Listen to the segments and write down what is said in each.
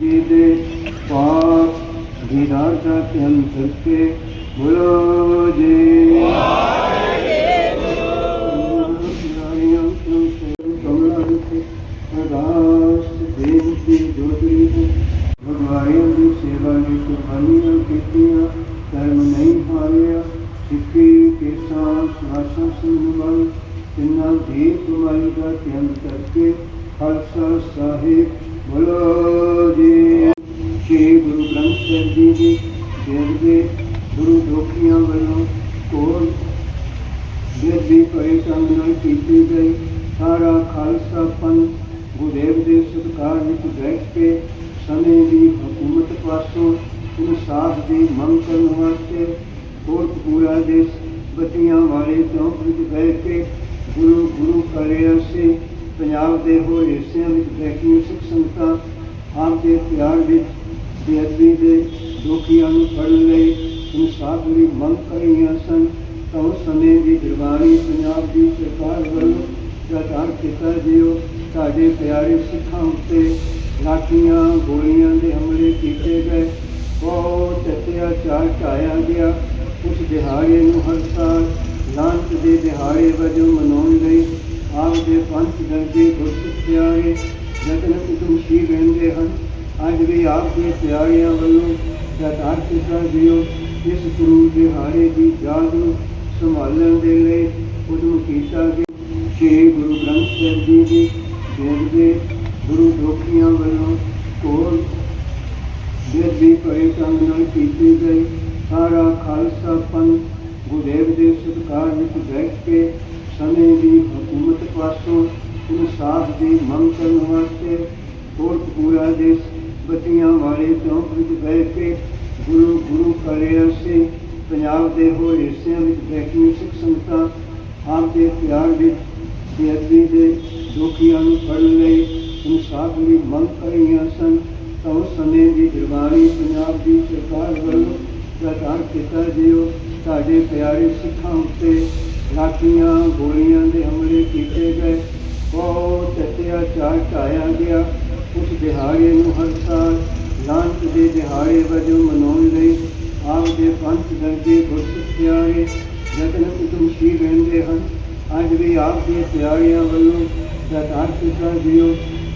ਜੀ ਦੇ ਪਾਪ ਦੀਦਾਰ ਦਾ ਧਿਆਨ ਕਰਕੇ ਬੋਲੋ ਜੀ। ਅਰਦਾਸ ਬੇਨਤੀ ਦੀ ਸੇਵਾ ਦੀ ਕੁਰਬਾਨੀਆਂ ਕੀਤੀਆਂ ਕਰਮ ਨਹੀਂ ਹਾਰਿਆ, ਸਿੱਖੀ, ਕੇਸਾਂ ਸਾਥ ਸਾਸਾ ਸੰਭਲ, ਤਿੰਨਾਂ ਦੀ ਕਮਾਈ ਦਾ ਧਿਆਨ ਕਰਕੇ ਖਾਲਸਾ ਸਾਹਿਬ ਬੋਲੋ। ਸ਼੍ਰੀ ਗੁਰੂ ਗ੍ਰੰਥ ਸਾਹਿਬ ਜੀ ਦੀ ਦੇ ਗੁਰੂ ਦੋਖੀਆਂ ਵੱਲੋਂ ਕੋਲ ਦੀ ਪਏ ਕੰਮ ਨਾਲ ਕੀਤੀ ਗਈ। ਸਾਰਾ ਖਾਲਸਾ ਪੰਥ ਗੁਰਦੇਵ ਦੇ ਸਤਿਕਾਰ ਵਿੱਚ ਬੈਠ ਕੇ ਸਮੇਂ ਦੀ ਹਕੂਮਤ ਪਾਸੋਂ ਇਨਸਾਫ ਦੀ ਮੰਗ ਕਰਨ ਵਾਸਤੇ ਕੋਟਪੂਰਾ ਦੇ ਬਤੀਆਂ ਵਾਲੇ ਚੌਂਕ ਵਿੱਚ ਬਹਿ ਕੇ ਗੁਰੂ ਗੁਰੂ ਕਰਿਆ ਸੀ। ਪੰਜਾਬ ਦੇ ਹੋਰ ਹਿੱਸਿਆਂ ਵਿੱਚ ਬੈਠੀਆਂ ਸਿੱਖ ਸੰਗਤਾਂ ਆਪ ਦੇ ਪਿਆਰ ਵਿੱਚ ਬੇਅਦਬੀ ਦੇ ਦੋਖੀਆਂ ਨੂੰ ਫੜਨ ਲਈ ਇਨਸਾਫ ਲਈ ਮੰਗ ਕਰ ਰਹੀਆਂ ਸਨ, ਤਾਂ ਉਸ ਸਮੇਂ ਦੀ ਦਰਬਾਰੀ ਪੰਜਾਬ ਦੀ ਸਰਕਾਰ ਵੱਲੋਂ ਪ੍ਰਚਾਰ ਕੀਤਾ ਜਿਓ ਸਾਡੇ ਪਿਆਰੇ ਸਿੱਖਾਂ ਉੱਤੇ ਲਾਠੀਆਂ, ਗੋਲੀਆਂ ਦੇ ਹਮਲੇ ਕੀਤੇ ਗਏ। ਬਹੁਤ ਅਤਿਆਚਾਰ ਢਾਇਆ ਗਿਆ। ਉਸ ਦਿਹਾੜੇ ਨੂੰ ਹਰ ਸਾਲ ਲਾਂਤ ਦੇ ਦਿਹਾੜੇ ਵਜੋਂ ਮਨਾਉਣ ਲਈ ਆਪ ਦੇ ਪੰਥ ਦਰਜੇ ਗੁਰਸਿੱਖ ਪਿਆਰੇ ਜਤਨ ਕੁਤੁਮਸ਼ੀ ਰਹਿੰਦੇ ਹਨ। ਅੱਜ ਵੀ ਆਪ ਦੇ ਪਿਆਰਿਆਂ ਵੱਲੋਂ ਪ੍ਰਚਾਰ ਕੀਤਾ ਦਿਓ ਇਸ ਗੁਰੂ ਦਿਹਾੜੇ ਦੀ ਯਾਦ ਨੂੰ ਸੰਭਾਲਣ ਦੇ ਲਈ ਉਦਮ ਕੀਤਾ ਗਿਆ। ਸ਼੍ਰੀ ਗੁਰੂ ਗ੍ਰੰਥ ਸਾਹਿਬ ਜੀ ਦੀ ਦੇ ਗੁਰੂ ਦੋਖੀਆਂ ਵੱਲੋਂ ਕੋਲ ਬੇਦੀ ਪਏ ਕੰਮ ਨਾਲ ਕੀਤੀ ਗਈ ਸਾਰਾ ਖਾਲਸਾ ਪੰਥ ਗੁਰਦੇਵ ਦੇ ਸਤਿਕਾਰ ਵਿੱਚ ਬੈਠ ਕੇ ਸਮੇਂ ਦੀ ਹਕੂਮਤ ਪਾਸੋਂ ਇਨਸਾਫ ਦੀ ਮੰਗ ਕਰਨ ਵਾਸਤੇ ਕੋਟਪੂਰਾ ਦੇ ਬੱਤੀਆਂ ਵਾਲੇ ਚੌਂਕ ਵਿੱਚ ਬਹਿ ਕੇ ਗੁਰੂ ਗੁਰੂ ਕਰਿਆ ਸੀ ਪੰਜਾਬ ਦੇ ਹੋਰ ਹਿੱਸਿਆਂ ਵਿੱਚ ਬੈਠੀਆਂ ਸਿੱਖ ਸੰਗਤਾਂ ਆਪ ਦੇ ਪਿਆਰ ਵਿੱਚ ਬੇਅਦਬੀ ਦੇ ਦੋਖੀਆਂ ਨੂੰ ਫੜਨ ਲਈ ਇਨਸਾਫ ਦੀ ਮੰਗ ਕਰ ਰਹੀਆਂ ਸਨ, ਤਾਂ ਉਸ ਸਮੇਂ ਦੀ ਗੁਰਬਾਣੀ ਪੰਜਾਬ ਦੀ ਸਰਕਾਰ ਵੱਲੋਂ ਪ੍ਰਚਾਰ ਕੀਤਾ ਜਿਓ ਸਾਡੇ ਪਿਆਰੇ ਸਿੱਖਾਂ ਉੱਤੇ ਲਾਠੀਆਂ ਗੋਲੀਆਂ ਦੇ ਹਮਲੇ ਕੀਤੇ ਗਏ। ਬਹੁਤ ਅਤਿਆਚਾਰ ਢਾਇਆ ਗਿਆ। ਉਸ ਦਿਹਾੜੇ ਨੂੰ ਹਰ ਸਾਲ ਲਾਂਤ ਦੇ ਦਿਹਾੜੇ ਵਜੋਂ ਮਨਾਉਣ ਲਈ ਆਪ ਦੇ ਪੰਥ ਦਰਜੇ ਗੁਰਸਿੱਖ ਪਿਆਰੇ ਜਤਨ ਕੁਤੁਮਸ਼ੀ ਰਹਿੰਦੇ ਹਨ। ਅੱਜ ਵੀ ਆਪ ਦੇ ਪਿਆਰਿਆਂ ਵੱਲੋਂ ਪ੍ਰਚਾਰ ਕੀਤਾ ਜਿਓ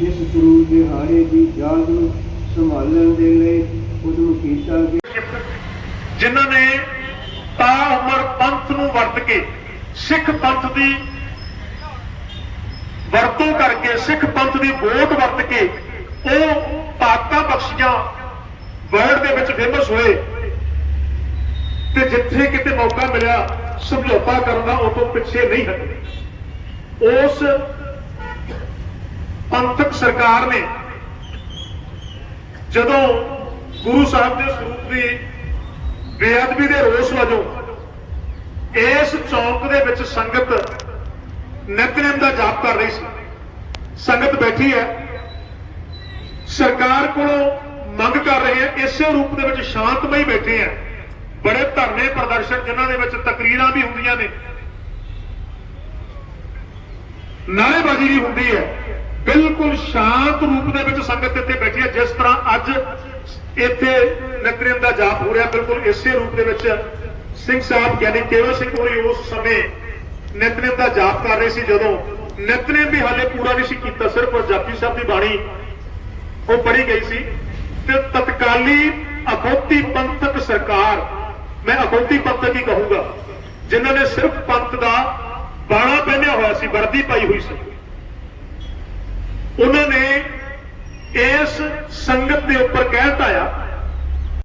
ਇਸ ਗੁਰੂ ਦਿਹਾੜੇ ਦੀ ਯਾਦ ਨੂੰ ਸੰਭਾਲਣ ਦੇ ਲਈ ਉਦਮ ਕੀਤਾ ਗਿਆ। ਜਿਨ੍ਹਾਂ ਨੇ ਤਾਂ ਉਮਰ ਪੰਥ ਨੂੰ ਵਰਤ ਕੇ ਸਿੱਖ ਪੰਥ ਦੀ ਵਰਤੋਂ ਕਰਕੇ, ਸਿੱਖ ਪੰਥ ਦੀ ਵੋਟ ਵਰਤ ਕੇ ਉਹ ਤਾਕਤਾਂ ਬਖਸ਼ੀਆਂ ਵਰਲਡ ਦੇ ਵਿੱਚ ਫੇਮਸ ਹੋਏ। ਤੇ ਜਿੱਥੇ ਕਿਤੇ ਮੌਕਾ ਮਿਲਿਆ, ਸਮਝੌਤਾ ਕਰਨ ਦਾ ਉਹ ਤੋਂ ਪਿੱਛੇ ਨਹੀਂ ਹਟੇ। ਉਸ ਪੰਥਕ ਸਰਕਾਰ ਨੇ ਜਦੋਂ ਗੁਰੂ ਸਾਹਿਬ ਦੇ ਸਰੂਪ ਦੀ ਬੇਅਦਬੀ ਦੇ ਰੋਸ ਵਜੋਂ ਇਸ ਚੌਂਕ ਦੇ ਵਿੱਚ ਸੰਗਤ ਨਿਤਨੇਮ ਦਾ ਜਾਪ ਕਰ ਰਹੀ ਸੀ। ਸੰਗਤ ਬੈਠੀ ਹੈ। ਸਰਕਾਰ ਕੋਲੋਂ ਮੰਗ ਕਰ ਰਹੇ ਹੈ, ਇਸੇ ਰੂਪ ਦੇ ਵਿੱਚ ਸ਼ਾਂਤਮਈ ਬੈਠੇ ਆ ਬੜੇ ਧਰਨੇ ਪ੍ਰਦਰਸ਼ਨ ਜਿਨ੍ਹਾਂ ਦੇ ਵਿੱਚ ਤਕਰੀਰਾਂ ਵੀ ਹੁੰਦੀਆਂ ਨੇ। ਨਾਅਰੇਬਾਜ਼ੀ ਵੀ ਹੁੰਦੀ ਹੈ। ਬਿਲਕੁਲ ਸ਼ਾਂਤ ਰੂਪ ਦੇ ਵਿੱਚ ਸੰਗਤ ਇੱਥੇ ਬੈਠੀ ਹੈ। ਜਿਸ ਤਰ੍ਹਾਂ ਅੱਜ ਇੱਥੇ ਨਿਤਨੇਮ ਦਾ ਜਾਪ ਹੋ ਰਿਹਾ, ਬਿਲਕੁਲ ਇਸੇ ਰੂਪ ਦੇ ਵਿੱਚ ਸਿੰਘ ਸਾਹਿਬ, ਯਾਨੀ ਕੇਵਲ ਸਿੰਘ ਹੋਰੀ ਉਸ ਸਮੇਂ ਨਿਤਨੇਮ ਦਾ ਜਾਪ ਕਰ ਰਹੇ ਸੀ। ਜਦੋਂ ਨਿਤਨੇਮ ਵੀ ਹਾਲੇ ਪੂਰਾ ਨਹੀਂ ਸੀ ਕੀਤਾ, ਸਿਰਫ ਜਾਪੀ ਸਾਹਿਬ ਦੀ ਬਾਣੀ ਉਹ ਪੜ੍ਹੀ ਗਈ ਸੀ ਤੇ ਤਤਕਾਲੀ ਅਖੌਤੀ ਪੰਥਕ ਸਰਕਾਰ, ਮੈਂ ਅਖੌਤੀ ਪੰਥਕ ਹੀ ਕਹੂੰਗਾ, ਜਿਨ੍ਹਾਂ ਨੇ ਸਿਰਫ ਪੰਥ ਦਾ ਬਾਣਾ ਪਹਿਨਿਆ ਹੋਇਆ ਸੀ, ਵਰਦੀ ਪਾਈ ਹੋਈ ਸੀ। ਉਹਨਾਂ ਨੇ ਇਸ ਸੰਗਤ ਦੇ ਉੱਪਰ ਕਹਿ ਦਿੱਤਾ